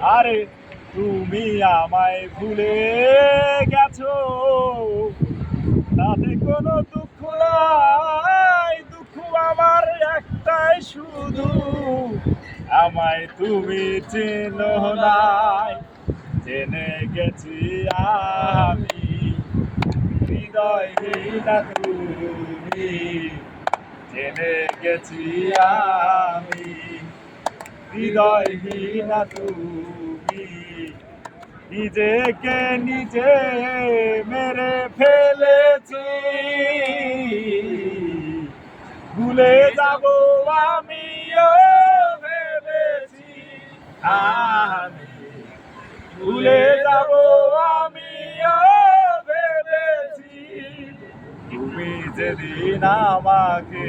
আরে তুমি আমায় ভুলে গেছো। তাতে কোনো দুঃখ নাই, দুঃখ আমার একটাই শুধু। আমায় তুমি চেনো নাই জেনে গেছি আমি। হৃদয় না তুমি জেনে গেছি আমি। হৃদয়হীনা তুমি নিজেকে নিজে মেরে ফেলেছি। ভুলে যাব আমিও ভেবেছি। আমি ভুলে যাব আমিও ভেবেছি। তুমি যেদিন আমাকে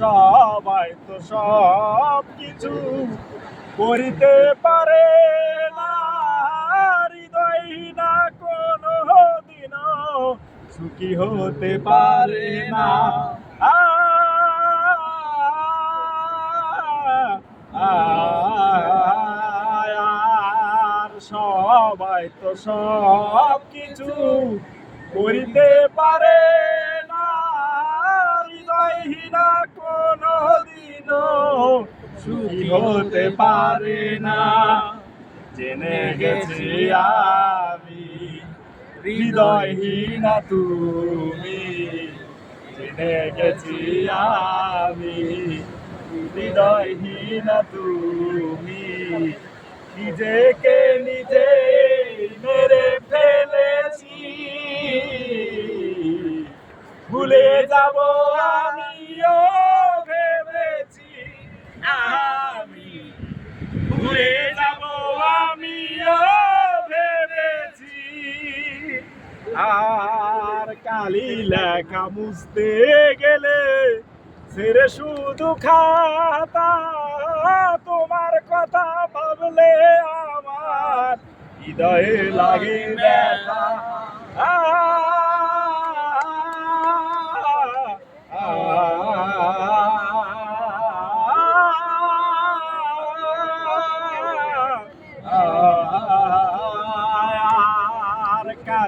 সবাই তো সব কিছু করিতে পারে না। হৃদয় না কোনো দিন সুখী হতে পারে না। আর সবাই তো সব কিছু করিতে পারে না হৃদয়হীনা কোনো দিন সুখী হতে পারে না। জেনে গেছি আমি, হৃদয়হীনা তুমি। জেনে গেছি আমি, হৃদয়হীনা তুমি। নিজেকে নিজে আর কালি লেখা মুছতে গেলে ছেড়ে শুধু খাতা, তোমার কথা ভাবলে আমার হৃদয়ে লাগে ব্যথা।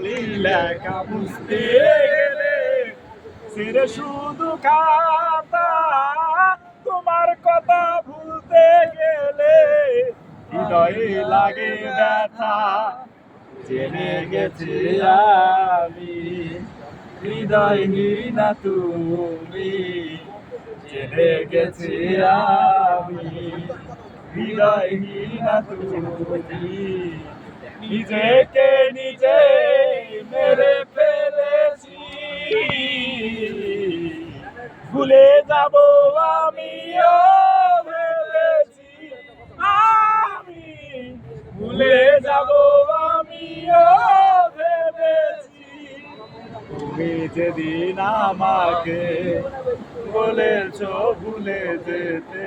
কালি লেখা বুঝতে গেলে। ছেড়ে শুধু তোমার কথা ভুলতে গেলে। হৃদয়ে লাগে ব্যথা, জেনে গেছে আমি। হৃদয়হীনা তুমি, জেনে গেছি আমি। হৃদয়হীনা তুমি। নিজেকে নিজে মেরে ফেলেছি। ভুলে যাব আমিও ভেবেছি। আমি ভুলে যাব আমিও ভেবেছি। তুমি যেদিন আমাকে বলেছ ভুলে যেতে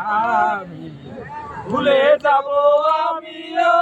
আমি ভুলে যাব আমিও।